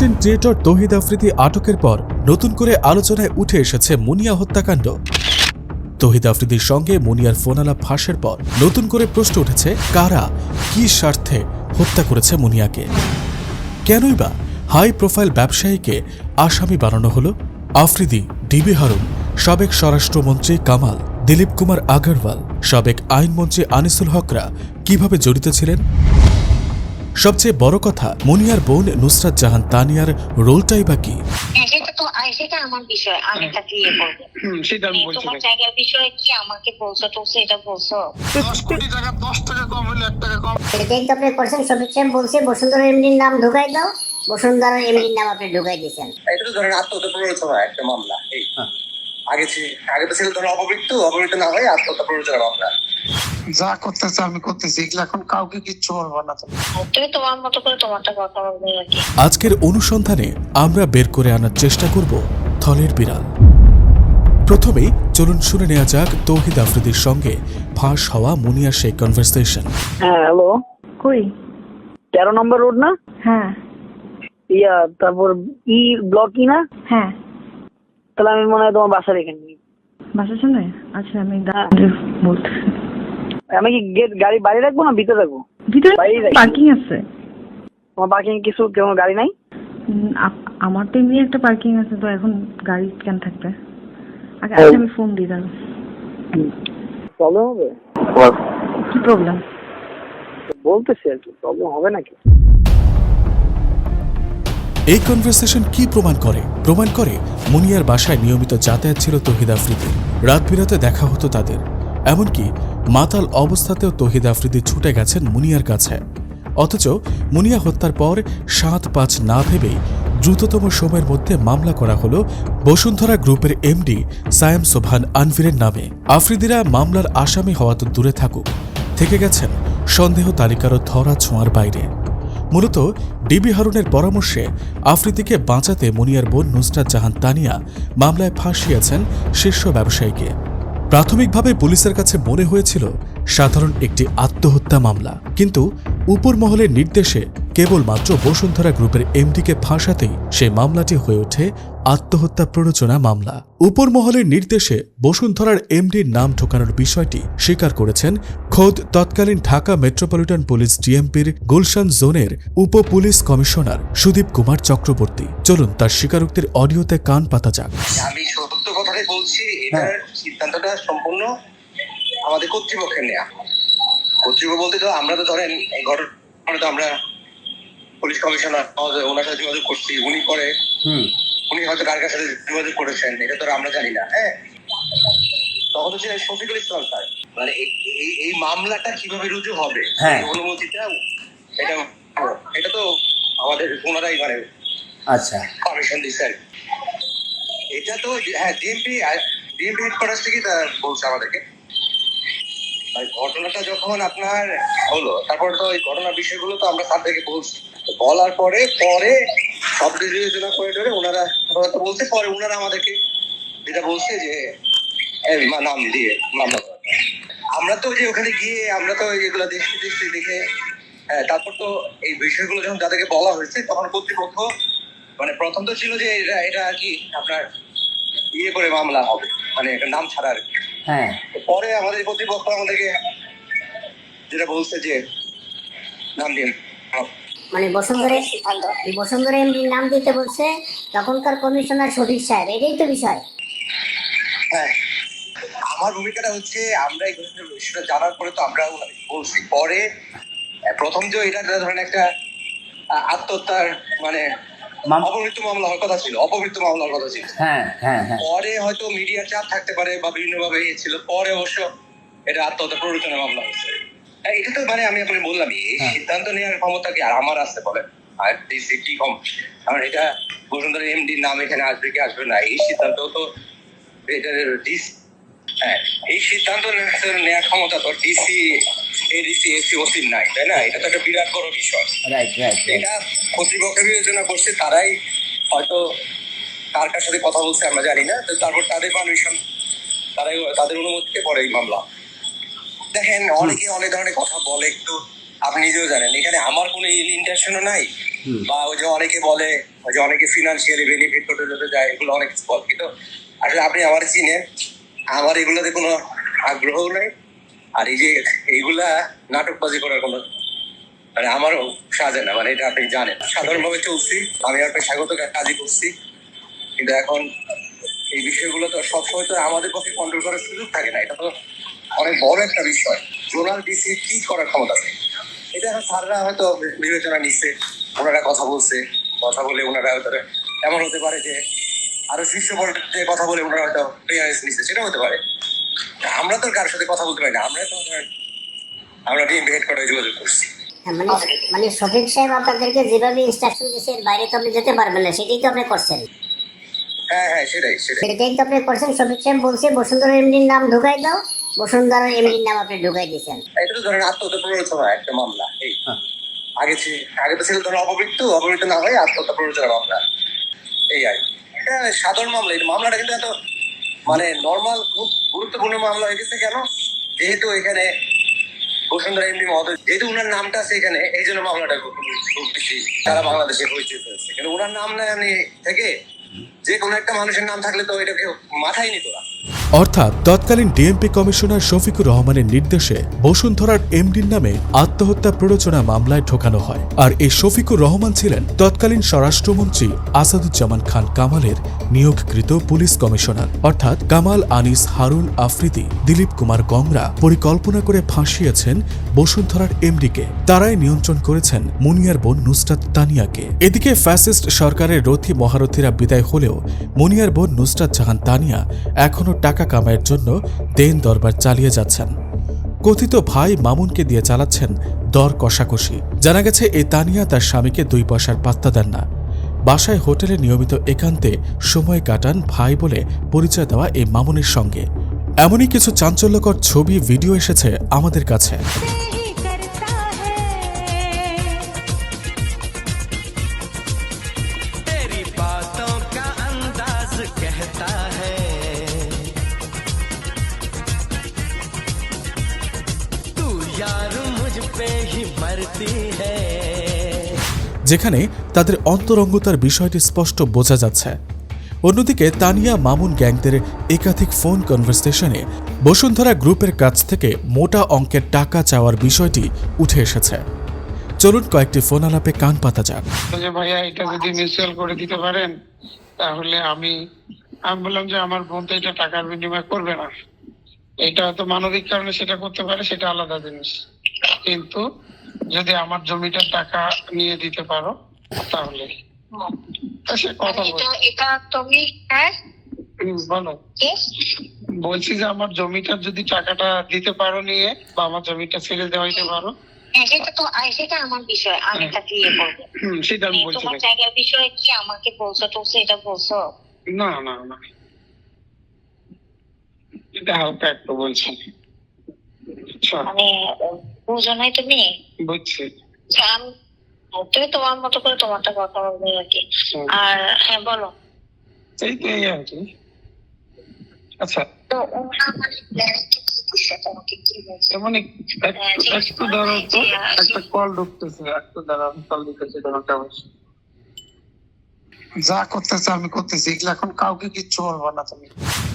Content creator তহিদ আফ্রিদি আটকের পর নতুন করে আলোচনায় উঠে এসেছে মুনিয়া হত্যাকাণ্ড। তহিদ আফ্রিদির সঙ্গে মুনিয়ার ফোনালাপ ফাঁসের পর নতুন করে প্রশ্ন উঠেছে, কারা, কি স্বার্থে হত্যা করেছে মুনিয়াকে? কেনই বা হাই প্রোফাইল ব্যবসায়ীকে আসামি বানানো হলো? আফ্রিদি, ডিবি হারুন, সাবেক স্বরাষ্ট্রমন্ত্রী কামাল, দিলীপ কুমার আগরওয়াল, সাবেক আইনমন্ত্রী আনিসুল হকরা কীভাবে জড়িত ছিলেন? সবচেয়ে বড় কথা মুনিয়ার বোন নুসরাত জাহান তানিয়ার রোলটাই বা কি? সেটা তো সেটা আমার বিষয় আমি তাকে ইয়ে করব। সেটা আমি বলছি তোমার জায়গার বিষয়ে কি আমাকে বলছো টলছো এটা বলছো? দশ কোটি টাকা দশ টাকা কম হলে এক টাকা কম। এটাই তো আপনি করছেন শফিক সাহেব বলছে বসুন্ধরা এমডির নাম ঢুকাই দাও। বসুন্ধরা এমডির নাম আপনি ঢুকাই দিয়েছেন। এটা তো ধরেন আত্মহত্যা একটা মামলা এই। আগে আগে তো ছিল অপমৃত্যু না হয়ে আত্মহত্যা প্ররোচনা মামলা যা করতেছে আমি করতেছি এগুলো এখন কাউকে কিচ্ছু বলব না তুমি তোমার মতো করে তোমারটা কথা বলবে আজকের অনুসন্ধানে আমরা বের করে আনার চেষ্টা করব থলের বিড়াল। প্রথমেই চলুন শুনে নেওয়া যাক তৌহিদ আফ্রিদির সঙ্গে ফাঁস হওয়া মুনিয়া সেই কনভারসেশন হ্যাঁ হ্যালো। কই? তেরো নম্বর রোড না? হ্যাঁ। ইয়া তারপর ই ব্লক ই না? হ্যাঁ। তাহলে আমি মনে হয় তোমার বাসার এখানে। বাসার সামনে? আচ্ছা আমি হ্যাঁ। বলতেছি। আমি কি গেট গাড়ি বাইরে রাখব না ভিতরে রাখব? ভিতরে পার্কিং আছে। তোমার পার্কিং কিছু কোনো গাড়ি নাই? আমার তো এমনি একটা পার্কিং আছে তো এখন গাড়ি কেন থাকবে? আগে আগে আমি ফোন দিই। প্রবলেম হবে? কি প্রবলেম বলতেছি আর কি প্রবলেম হবে নাকি? এই কনভারসেশন কি প্রমাণ করে? প্রমাণ করে মুনিয়ার বাসায় নিয়মিত যাতায়াত ছিল তহিদ আফ্রিদির রাত বিরাতে দেখা হতো তাদের। এমনকি মাতাল অবস্থাতেও তহিদ আফ্রিদি ছুটে গেছেন মুনিয়ার কাছে। অথচ মুনিয়া হত্যার পর সাত পাঁচ না ভেবেই দ্রুততম সময়ের মধ্যে মামলা করা হলো বসুন্ধরা গ্রুপের এমডি সায়েম সোভান আনভিরের নামে। আফ্রিদিরা মামলার আসামি হওয়া তো দূরে থাকুক। থেকে গেছেন সন্দেহ তালিকারও ধরা ছোঁয়ার বাইরে। মূলত ডিবি হারুনের পরামর্শে আফ্রিদিকে বাঁচাতে মুনিয়ার বোন নুসরাত জাহান তানিয়া মামলায় ফাঁসিয়েছেন শীর্ষ ব্যবসায়ীকে। প্রাথমিকভাবে পুলিশের কাছে মনে হয়েছিল, সাধারণ একটি আত্মহত্যা মামলা। কিন্তু উপর মহলের নির্দেশে কেবলমাত্র বসুন্ধরা গ্রুপের এমডিকে ফাঁসাতেই সেই মামলাটি হয়ে ওঠে আত্মহত্যা প্ররোচনা মামলা। উপর মহলের নির্দেশে বসুন্ধরার এমডির নাম ঢোকানোর বিষয়টি স্বীকার করেছেন খোদ তৎকালীন ঢাকা মেট্রোপলিটন পুলিশ ডিএমপির গুলশান জোনের উপ পুলিশ কমিশনার সুদীপ কুমার চক্রবর্তী। চলুন তার স্বীকারোক্তির অডিওতে কান পাতা যাক। আমি সত্য কথাটাই বলছি এটার সিদ্ধান্তটা সম্পূর্ণ আমাদের কর্তৃপক্ষের নেওয়া কর্তৃপক্ষ বলতে তো আমরা তো ধরেন এই ঘটনা তো আমরা পুলিশ কমিশনার ওনার সাথে যোগাযোগ করছি উনি করে। উনি হয়তো কার কার সাথে যোগাযোগ করেছেন এটা তো আমরা জানি না হ্যাঁ? তখন তো ছিলেন শফিকুল ইসলাম স্যার। মানে এই- এই মামলাটা কীভাবে রুজু হবে? হ্যাঁ। অনুমতিটা এটা এটা তো আমাদের ওনারাই মানে আচ্ছা। কমিশন দিচ্ছে আর এটা তো হ্যাঁ ডিএমপি ডিএমপি হেডকোয়ার্টার থেকেই বলছে আমাদেরকে। ঘটনাটা যখন আপনার হলো, তারপর তো ওই ঘটনার বিষয়গুলো তো আমরা থেকে বলছি বলার পরে পরে সব বিবেচনা করে টরে ওনারা বলতে পরে ওনারা আমাদেরকে যেটা বলছে যে নাম দিয়ে মামলা। আমরা তো যে ওখানে গিয়ে, আমরা তো এগুলো দেখতে দেখতে দেখে হ্যাঁ তারপর তো এই বিষয়গুলো যখন যাদেরকে বলা হয়েছে, তখন কর্তৃপক্ষ মানে প্রথম তো ছিল যে এটা এটা আর কি আপনার ইয়ে করে মামলা হবে মানে নাম ছাড়া আর কি হ্যাঁ। পরে আমাদের কর্তৃপক্ষ আমাদেরকে যেটা বলছে যে নাম দিন মানে বসুন্ধরা বসুন্ধরা নাম দিতে বলছে তখনকার কমিশনার শফিক সাহেব। এটাই তো বিষয়। হ্যাঁ। আমার ভূমিকাটা হচ্ছে আমরা এই বিষয়টা জানার পরে তো আমরা বলছি। পরে প্রথম যে এটা ধরেন একটা আত্মহত্যার মানে অপমৃত্যু মামলা হওয়ার কথা ছিল অপমৃত্যু মামলা হওয়ার কথা ছিল। হ্যাঁ হ্যাঁ হ্যাঁ। পরে হয়তো মিডিয়ার চাপ থাকতে পারে বা বিভিন্ন ভাবে ইয়ে ছিল পরে অবশ্য এটা আত্মহত্যা প্ররোচনা মামলা হচ্ছে হ্যাঁ, এটা তো মানে আমি আপনাকে বললাম এই। সিদ্ধান্ত নেওয়ার ক্ষমতা কি আর আমার আসতে বলে আর ডিসি কি কম কারণ এটা বসুন্ধরা এমডি নাম এখানে আসবে কি আসবে না এই সিদ্ধান্ত তো এটা ডিস হ্যাঁ এই সিদ্ধান্ত নেওয়ার ক্ষমতা তো ডিসি এডিসি এসি ওসির নাই তাই না? এটা তো একটা বিরাট বড় বিষয়। এটা কর্তৃপক্ষ বিবেচনা করছে তারাই হয়তো কার কার সাথে কথা বলছে আমরা জানি না তো তারপর তাদের পারমিশন তারাই তাদের অনুমতিতে পরে এই মামলা। দেখেন অনেকে অনেক ধরনের কথা বলে একটু আপনি নিজেও জানেন এখানে আমার কোনো ইন্টেনশনও নাই। বা ওই যে অনেকে বলে ওই যে অনেকে ফিনান্সিয়ালি বেনিফিট করতে যেতে যায় এগুলো অনেক কিছু বল কিন্তু আসলে আপনি আমার চিনেন আমার এগুলোতে কোনো আগ্রহ নাই। আর এই যে এইগুলা নাটকবাজি করার কোনো মানে আমারও সাজে না মানে এটা আপনি জানেন। সাধারণভাবে চলছি, আমি আপনার স্বাগত কাজই করছি। কিন্তু এখন এই বিষয়গুলো তো সবসময় তো আমাদের পক্ষে কন্ট্রোল করার সুযোগ থাকে না, এটা তো অনেক বড় একটা বিষয়। জোনাল ডিসি কি করার ক্ষমতা আছে? এটা এখন স্যাররা হয়তো বিবেচনা নিচ্ছে, ওনারা কথা বলছে, কথা বলে ওনারা হয়তো এমন হতে পারে যে আরও শীর্ষ পর্যায়ে কথা বলে ওনারা হয়তো ক্লিয়ারেন্স নিচ্ছে, সেটা হতে পারে। আমরা তো কারোর সাথে কথা বলতে পারি না। আমরা তো আমরা হেড করে যোগাযোগ করছি। হ্যাঁ, মানে মানে শফিক সাহেব আপনাদেরকে যেভাবে ইনস্ট্রাকশন দিয়েছে এর বাইরে তো আপনি যেতে পারবেন না সেটাই তো আপনি করছেন। হ্যাঁ হ্যাঁ সেটাই সেটাই। সেটাই তো আপনি করছেন শফিক সাহেব বলছে বসুন্ধরা এমডির নাম ঢুকাই দাও বসুন্ধরা এমডির নাম আপনি ঢুকাই দিয়েছেন। এটা তো ধরেন আত্মহত্যা প্ররোচনা একটা মামলা এই হ্যাঁ। আগে ছিল আগে তো ছিল ধরেন অপমৃত্যু অপমৃত্যু না হয়ে আত্মহত্যা প্ররোচনা মামলা। এই আর এটা সাধারণ মামলা এই মামলাটা কিন্তু এত মানে নর্মাল গুরুত্বপূর্ণ মামলা হয়ে গেছে কেন? যেহেতু এখানে বসুন্ধরা এমনি মহোদয়, যেহেতু উনার নামটা আছে এখানে, এই জন্য মামলাটা খুব বেশি সারা বাংলাদেশে পরিচিত হয়েছে। কিন্তু উনার নাম না থেকে যে কোনো একটা মানুষের নাম থাকলে তো এটাকে মাথায় নিত না। অর্থাৎ তৎকালীন ডিএমপি কমিশনার শফিকুর রহমানের নির্দেশে বসুন্ধরার এমডির নামে আত্মহত্যা প্ররোচনা মামলায় ঢোকানো হয়। আর এই শফিকুর রহমান ছিলেন তৎকালীন স্বরাষ্ট্রমন্ত্রী আসাদুজ্জামান খান কামালের নিয়োগকৃত পুলিশ কমিশনার। অর্থাৎ কামাল, আনিস, হারুন, আফ্রিদি, দিলীপ কুমার গংরা পরিকল্পনা করে ফাঁসিয়েছেন বসুন্ধরার এমডিকে। তারাই নিয়ন্ত্রণ করেছেন মুনিয়ার বোন নুসরাত তানিয়াকে। এদিকে ফ্যাসিস্ট সরকারের রথী মহারথীরা বিদায় হলেও মুনিয়ার বোন নুসরাত জাহান তানিয়া এখনও টাকা কামাইয়ের জন্য দেন দরবার চালিয়ে যাচ্ছেন। কথিত ভাই মামুনকে দিয়ে চালাচ্ছেন দর কষাকষি। জানা গেছে এই তানিয়া তার স্বামীকে দুই পয়সার পাত্তা দেন না। বাসায় হোটেলে নিয়মিত একান্তে সময় কাটান ভাই বলে পরিচয় দেওয়া এই মামুনের সঙ্গে। এমনই কিছু চাঞ্চল্যকর ছবি, ভিডিও এসেছে আমাদের কাছে। যেখানে তাদের অন্তরঙ্গতার বিষয়টি স্পষ্ট বোঝা যাচ্ছে। অন্যদিকে তানিয়া মামুন গ্যাংদের একাধিক ফোন কনভারসেশনে বসুন্ধরা গ্রুপের কাছ থেকে মোটা অঙ্কের টাকা চাওয়ার বিষয়টি উঠে এসেছে। চলুন কয়েকটি ফোন আলাপে কান পাতা যাক। যে ভাইয়া এটা যদি মিউচুয়াল করে দিতে পারেন তাহলে আমি আমি বললাম যে আমার বোন তো এটা টাকার বিনিময় করবে না। এটা তো মানবিক কারণে সেটা করতে পারে সেটা আলাদা জিনিস। কিন্তু যদি আমার জমিটার টাকা নিয়ে দিতে পারো তাহলে। তা এটা তুমি হ্যাঁ? বলো। বলছি যে আমার জমিটার যদি টাকাটা দিতে পারো নিয়ে বা আমার জমিটা ছেড়ে দেওয়াইতে পারো। হ্যাঁ, সেটা তো সেটা আমার বিষয় আমি তাকে ইয়ে করব। সেটা আমি বলছি তোমার জায়গার বিষয়ে কি আমাকে বলছো টলছো এটা বলছো? না না না। এটা হালকা একটু বলছি। আচ্ছা, মানে আহ, বুঝো নাই বুঝছি। তুমি তোমার মতো করে তোমারটা কথা বলবে আর কি। আর হ্যাঁ বলো। এই তো এই আর কি। আচ্ছা। তো ওরা মানে একটু একটু দাঁড়াও তো একটা কল ঢুকতেছে একটু দাঁড়াও কল দিতেছে তোমাকে অবশ্যই যা করতেছে আমি করতেছি। এগুলো এখন কাউকে কিচ্ছু বলব না তুমি।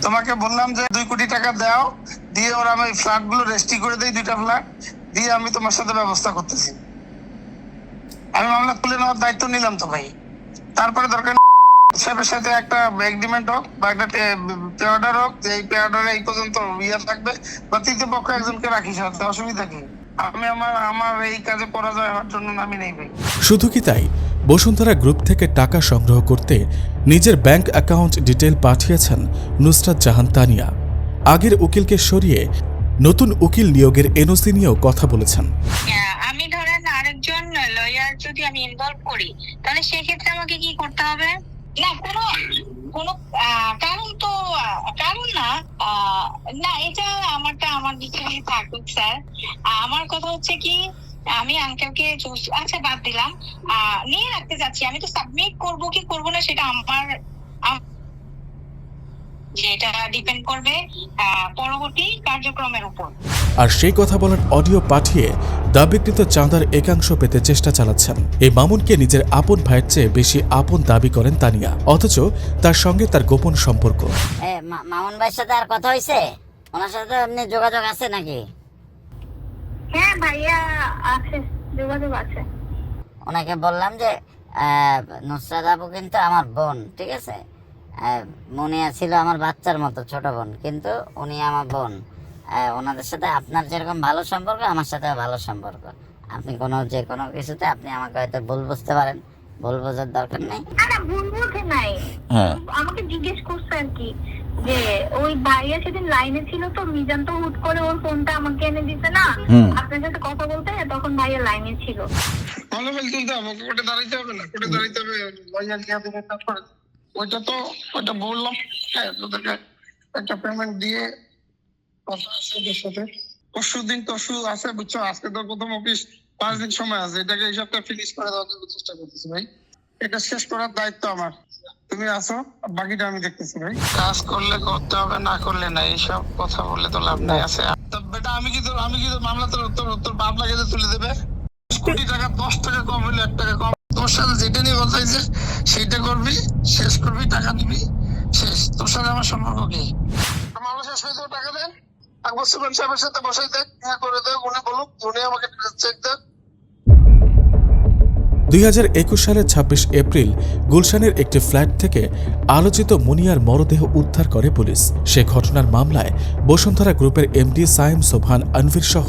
তোমাকে বললাম যে দুই কোটি টাকা দাও, দিয়ে ওরা আমি ফ্ল্যাটগুলো রেজিস্ট্রি করে দেই দুইটা ফ্ল্যাট, দিয়ে আমি তোমার সাথে ব্যবস্থা করতেছি। আমি মামলা তুলে নেওয়ার দায়িত্ব নিলাম তো ভাই। তারপরে দরকার সাহেবের সাথে একটা এগ্রিমেন্ট হোক বা একটা পে অর্ডার হোক এই পে অর্ডারে এই পর্যন্ত ইয়ে থাকবে, বা তৃতীয় পক্ষ একজনকে রাখি সাথে, অসুবিধা কি? আমি আমার আমার এই কাজে পরাজয় হওয়ার জন্য নামি নেই ভাই। শুধু কি তাই? বসুন্ধরা গ্রুপ থেকে টাকা সংগ্রহ করতে নিজের ব্যাংক অ্যাকাউন্ট ডিটেল পাঠিয়েছেন নুসরাত জাহান তানিয়া। আগের উকিলকে সরিয়ে নতুন উকিল নিয়োগের এনওসি নিয়েও কথা বলেছেন। আমি ধরেন আরেকজন লয়ার যদি আমি ইনভলভ করি তাহলে সেক্ষেত্রে আমাকে কি করতে হবে? না কোনো কোনো কারণ তো কারণ না না এটা আমারটা আমার দিকে থাকুক স্যার। আমার কথা হচ্ছে কি আমি আঙ্কেলকে আচ্ছা বাদ দিলাম। নিয়ে রাখতে যাচ্ছি। আমি তো সাবমিট করব কি করব না সেটা আমার আম- যে এটা ডিপেন্ড করবে পরবর্তী কার্যক্রমের উপর। আর সেই কথা বলার অডিও পাঠিয়ে দাবিকৃত চাঁদার একাংশ পেতে চেষ্টা চালাচ্ছেন। এই মামুনকে নিজের আপন ভাইয়ের চেয়ে বেশি আপন দাবি করেন তানিয়া। অথচ তার সঙ্গে তার গোপন সম্পর্ক। মামুন ভাইয়ের সাথে আর কথা হয়েছে ওনার সাথে এমনি যোগাযোগ আছে নাকি? হ্যাঁ ভাইয়া আছে যোগাযোগ আছে। ওনাকে বললাম যে নুসরাত আপু কিন্তু আমার বোন ঠিক আছে? মুনিয়া ছিল আমার বাচ্চার মতো ছোট বোন কিন্তু উনি আমার বোন। ওনাদের সাথে আপনার যেরকম ভালো সম্পর্ক আমার সাথে ভালো সম্পর্ক। আপনি কোনো যে কোনো কিছুতে আপনি আমাকে হয়তো ভুল বুঝতে পারেন। ভুল বোঝার দরকার নেই। আরে ভুল নাই। আমাকে জিজ্ঞেস করছে আর কি। যে ওই ভাইয়া সেদিন লাইনে ছিল তো মিজান তো হুট করে ওর ফোনটা আমাকে এনে দিতে না? আপনার সাথে কথা বলতে তখন ভাইয়া লাইনে ছিল। ভালো ফেল তুলতে হবে ওকে কোর্টে দাঁড়াইতে হবে না কোর্টে দাঁড়াইতে হবে লয়ার নিয়ে দেবে তারপরে ওইটা তো ওইটা বললাম হ্যাঁ তোদেরকে একটা পেমেন্ট দিয়ে কথা আছে ওদের সাথে। পরশু দিন তরশু আছে বুঝছ? আজকে তো প্রথম অফিস পাঁচ দিন সময় আছে। এটাকে এই সপ্তাহে ফিনিশ করে দেওয়ার জন্য চেষ্টা করতেছি ভাই। এটা শেষ করার দায়িত্ব আমার। তুমি আসো বাকিটা আমি দেখতেছি ভাই। কাজ করলে করতে হবে না করলে না এইসব কথা বললে তো লাভ নাই আছে। বেটা আমি কি তোর আমি কি তোর মামলা তোর তোর তোর বাপ লাগে তুলে দেবে? কোটি টাকা দশ টাকা কম হলে এক টাকা কম। তোর সাথে যেটা নিয়ে কথা হয়েছে সেইটা করবি শেষ করবি টাকা দিবি শেষ। তোর সাথে আমার সম্পর্ক কি? মামলা শেষ হয়ে টাকা দেন। আকবর সুবেন সাহেবের সাথে বসাই দেখ হ্যাঁ করে দেখ উনি বলুক উনি আমাকে চেক দেন। দুই হাজার একুশ সালের ২৬ এপ্রিল গুলশানের একটি ফ্ল্যাট থেকে আলোচিত মুনিয়ার মরদেহ উদ্ধার করে পুলিশ। সে ঘটনার মামলায় বসুন্ধরা গ্রুপের এমডি সাইম সোভান আনভির সহ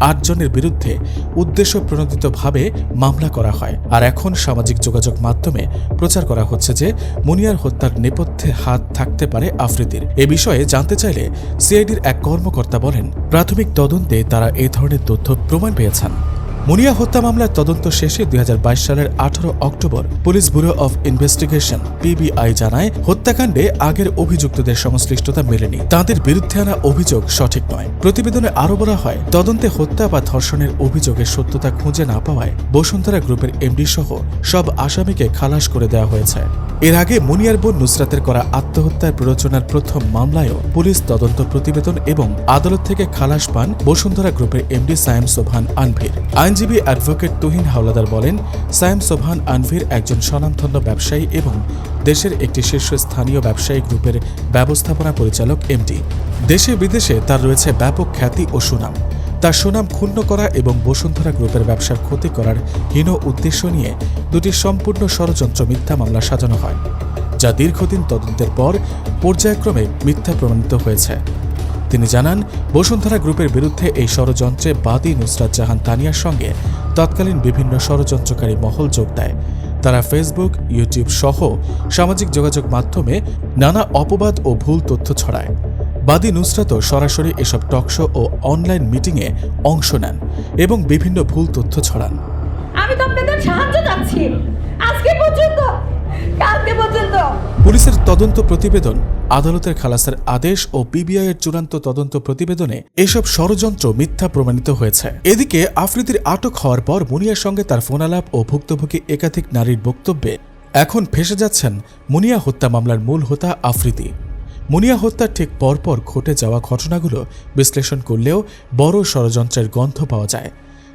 আটজনের বিরুদ্ধে উদ্দেশ্য প্রণোদিতভাবে মামলা করা হয়। আর এখন সামাজিক যোগাযোগ মাধ্যমে প্রচার করা হচ্ছে যে মুনিয়ার হত্যার নেপথ্যে হাত থাকতে পারে আফ্রিদির। এ বিষয়ে জানতে চাইলে সিআইডির এক কর্মকর্তা বলেন, প্রাথমিক তদন্তে তারা এই ধরনের তথ্য প্রমাণ পেয়েছেন। মুনিয়া হত্যা মামলার তদন্ত শেষে দুই হাজার বাইশ সালের আঠারো October police bureau of investigation, PBI, জানায়, হত্যাকাণ্ডে আগের অভিযুক্তদের সংশ্লিষ্টতা মেলেনি। তাদের বিরুদ্ধে আনা অভিযোগ সঠিক নয়। প্রতিবেদনে আরও বলা হয়, তদন্তে হত্যা বা ধর্ষণের অভিযোগের সত্যতা খুঁজে না পাওয়ায় বসুন্ধরা গ্রুপের এমডি সহ সব আসামিকে খালাস করে দেওয়া হয়েছে। এর আগে মুনিয়ার বোন নুসরাতের করা আত্মহত্যার প্ররোচনার প্রথম মামলায়ও পুলিশ তদন্ত প্রতিবেদন এবং আদালত থেকে খালাস পান বসুন্ধরা গ্রুপের এমডি সায়েম সোভান আনভির। আইনজীবী অ্যাডভোকেট তুহিন হাওলাদার বলেন, সায়েম সোভান আনভির একজন স্বনামধন্য ব্যবসায়ী এবং দেশের একটি শীর্ষস্থানীয় ব্যবসায়ী গ্রুপের ব্যবস্থাপনা পরিচালক এমডি। দেশে বিদেশে তার রয়েছে ব্যাপক খ্যাতি ও সুনাম। তার সুনাম ক্ষুণ্ণ করা এবং বসুন্ধরা গ্রুপের ব্যবসার ক্ষতি করার হীন উদ্দেশ্য নিয়ে দুটি সম্পূর্ণ ষড়যন্ত্র মিথ্যা মামলা সাজানো হয়, যা দীর্ঘদিন তদন্তের পর পর্যায়ক্রমে মিথ্যা প্রমাণিত হয়েছে। তিনি জানান, বসুন্ধরা গ্রুপের বিরুদ্ধে এই ষড়যন্ত্রে বাদী নুসরাত জাহান তানিয়ার সঙ্গে তৎকালীন বিভিন্ন ষড়যন্ত্রকারী মহল যোগ দেয়। তারা ফেসবুক ইউটিউব সহ সামাজিক যোগাযোগ মাধ্যমে নানা অপবাদ ও ভুল তথ্য ছড়ায়। বাদী নুসরাতও সরাসরি এসব টকশো ও অনলাইন মিটিংয়ে অংশ নেন এবং বিভিন্ন ভুল তথ্য ছড়ান। আমি তো আপনাদের সাহায্য চাচ্ছি। আজকে পর্যন্ত কালকে পর্যন্ত। পুলিশের তদন্ত প্রতিবেদন, আদালতের খালাসের আদেশ ও পিবিআই এর চূড়ান্ত তদন্ত প্রতিবেদনে এসব ষড়যন্ত্র মিথ্যা প্রমাণিত হয়েছে। এদিকে আফ্রিদির আটক হওয়ার পর মুনিয়ার সঙ্গে তার ফোনালাপ ও ভুক্তভোগী একাধিক নারীর বক্তব্যে এখন ফেসে যাচ্ছেন মুনিয়া হত্যা মামলার মূল হোতা আফ্রিদি। মুনিয়া হত্যার ঠিক পরপর ঘটে যাওয়া ঘটনাগুলো বিশ্লেষণ করলেও বড় ষড়যন্ত্রের গন্ধ পাওয়া যায়।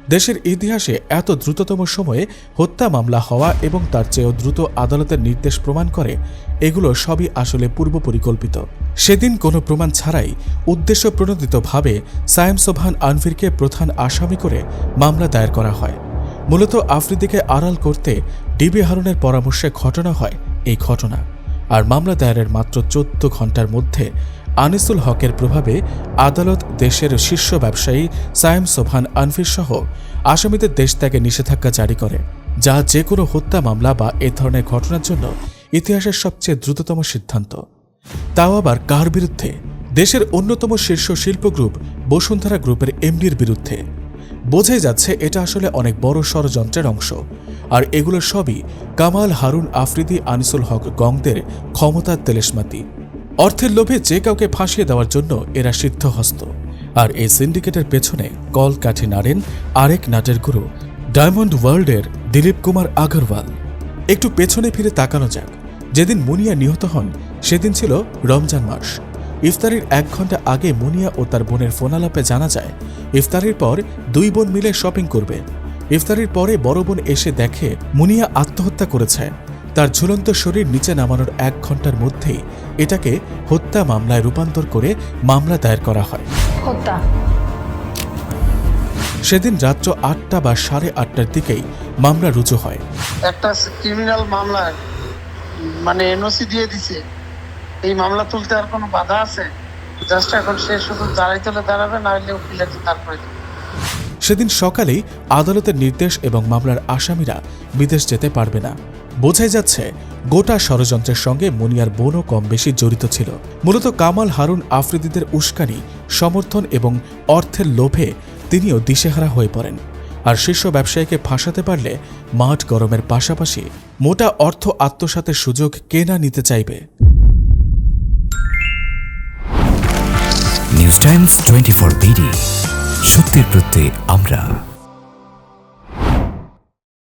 দেশের ইতিহাসে এত দ্রুততম সময়ে হত্যা মামলা হওয়া এবং তার চেয়েও দ্রুত আদালতের নির্দেশ প্রমাণ করে, এগুলো সবই আসলে পূর্ব পরিকল্পিত। সেদিন কোনো প্রমাণ ছাড়াই উদ্দেশ্য প্রণোদিতভাবে সায়েম সোভান আনভিরকে প্রধান আসামি করে মামলা দায়ের করা হয়। মূলত আফ্রিদিকে আড়াল করতে ডিবি হারুনের পরামর্শে ঘটনা হয় এই ঘটনা। আর মামলা দায়েরের মাত্র চোদ্দ ঘণ্টার মধ্যে আনিসুল হকের প্রভাবে আদালত দেশের শীর্ষ ব্যবসায়ী সায়েম সোভান আনফির সহ আসামিদের দেশ ত্যাগে নিষেধাজ্ঞা জারি করে, যা যে কোনো হত্যা মামলা বা এ ধরনের ঘটনার জন্য ইতিহাসের সবচেয়ে দ্রুততম সিদ্ধান্ত। তাও আবার কার বিরুদ্ধে? দেশের অন্যতম শীর্ষ শিল্প গ্রুপ বসুন্ধরা গ্রুপের এমডির বিরুদ্ধে। বোঝাই যাচ্ছে এটা আসলে অনেক বড় ষড়যন্ত্রের অংশ। আর এগুলো সবই কামাল হারুন আফ্রিদি, আনিসুল হক গংদের ক্ষমতার তেলেসমাতি অর্থের লোভে যে কাউকে ফাঁসিয়ে দেওয়ার জন্য এরা সিদ্ধহস্ত। আর এই সিন্ডিকেটের পেছনে কল কাঠি নাড়েন আরেক নাটের গুরু, ডায়মন্ড ওয়ার্ল্ডের দিলীপ কুমার আগরওয়াল। একটু পেছনে ফিরে তাকানো যাক। যেদিন মুনিয়া নিহত হন, সেদিন ছিল রমজান মাস। ইফতারির এক ঘণ্টা আগে মুনিয়া ও তার বোনের ফোনালাপে জানা যায়, ইফতারির পর দুই বোন মিলে শপিং করবে। ইফতারির পরে বড় বোন এসে দেখে মুনিয়া আত্মহত্যা করেছে। তার ঝুলন্ত শরীর নিচে নামানোর এক ঘণ্টার মধ্যেই এটাকে হত্যা মামলায় রূপান্তর করে মামলা দায়ের করা হয়। হত্যা। সেদিন রাত্র আটটা বা সাড়ে আটটার দিকেই মামলা রুজু হয়। একটা ক্রিমিনাল মামলায় মানে এনওসি দিয়ে দিছে। এই মামলা তুলতে আর কোনো বাধা আছে? জাস্ট এখন সে শুধু দাঁড়াইতে হলে দাঁড়াবে না হলে উকিলের তারপরে সেদিন সকালেই আদালতের নির্দেশ এবং মামলার আসামিরা বিদেশ যেতে পারবে না। বোঝাই যাচ্ছে, গোটা ষড়যন্ত্রের সঙ্গে মুনিয়ার বোনও কম বেশি জড়িত ছিল। মূলত কামাল, হারুন, আফ্রিদিদের উস্কানি, সমর্থন এবং অর্থের লোভে তিনিও দিশেহারা হয়ে পড়েন। আর শীর্ষ ব্যবসায়ীকে ফাঁসাতে পারলে মাঠ গরমের পাশাপাশি মোটা অর্থ আত্মসাতের সুযোগ কে না নিতে চাইবে? News times twenty four BD সত্যের প্রত্যয়ে আমরা।